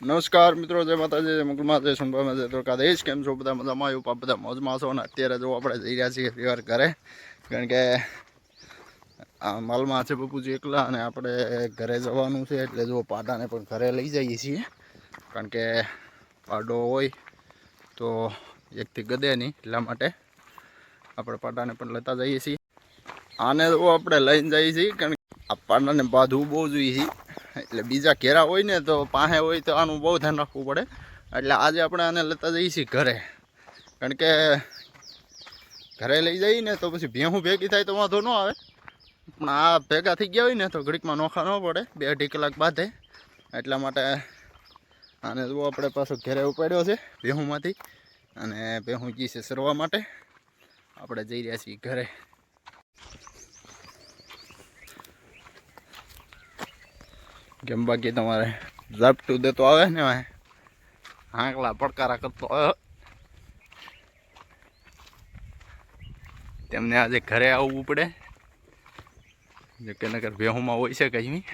નમસ્કાર મિત્રો, જય માતાજી, જય મંગળમાં જય સોનભામાં જય દ્વારકાધીશ. કેમ છો? બધા મજામાં? આવ્યું બધા મોજમાં છો અને અત્યારે જો આપણે જઈ રહ્યા છીએ ફેર ઘરે. કારણ કે આ માલમાં છે બપુજી એકલા અને આપણે ઘરે જવાનું છે એટલે જો પાડાને પણ ઘરે લઈ જઈએ છીએ. કારણ કે પાડો હોય તો એકથી ગદે નહીં, એટલા માટે આપણે પાડાને પણ લેતા જઈએ છીએ. આને તો આપણે લઈને જઈએ છીએ, કારણ કે આ પાડાને બાંધવું બહુ જોઈએ છીએ એટલે બીજા ઘેરા હોય ને તો પાસે હોય તો આનું બહુ ધ્યાન રાખવું પડે. એટલે આજે આપણે આને લેતા જઈએ છીએ ઘરે. કારણ કે ઘરે લઈ જઈએ ને તો પછી ભેહું ભેગી થાય તો વાંધો ન આવે. પણ આ ભેગા થઈ ગયા હોય ને તો ઘડીકમાં નોખા ન પડે. બે અઢી કલાક બાદે એટલા માટે આને જો આપણે પાછો ઘરે ઉપાડ્યો છે ભેહુંમાંથી. અને ભેહું જી છે સરવા માટે. આપણે જઈ રહ્યા છીએ ઘરે. કેમ બાકી તમારે ઝાપટું દેતો આવે ને હાંકલા પડકારા કરતો તેમને આજે ઘરે આવવું પડે. જે કે નગર ભેહુમાં હોય છે કંઈ નહીં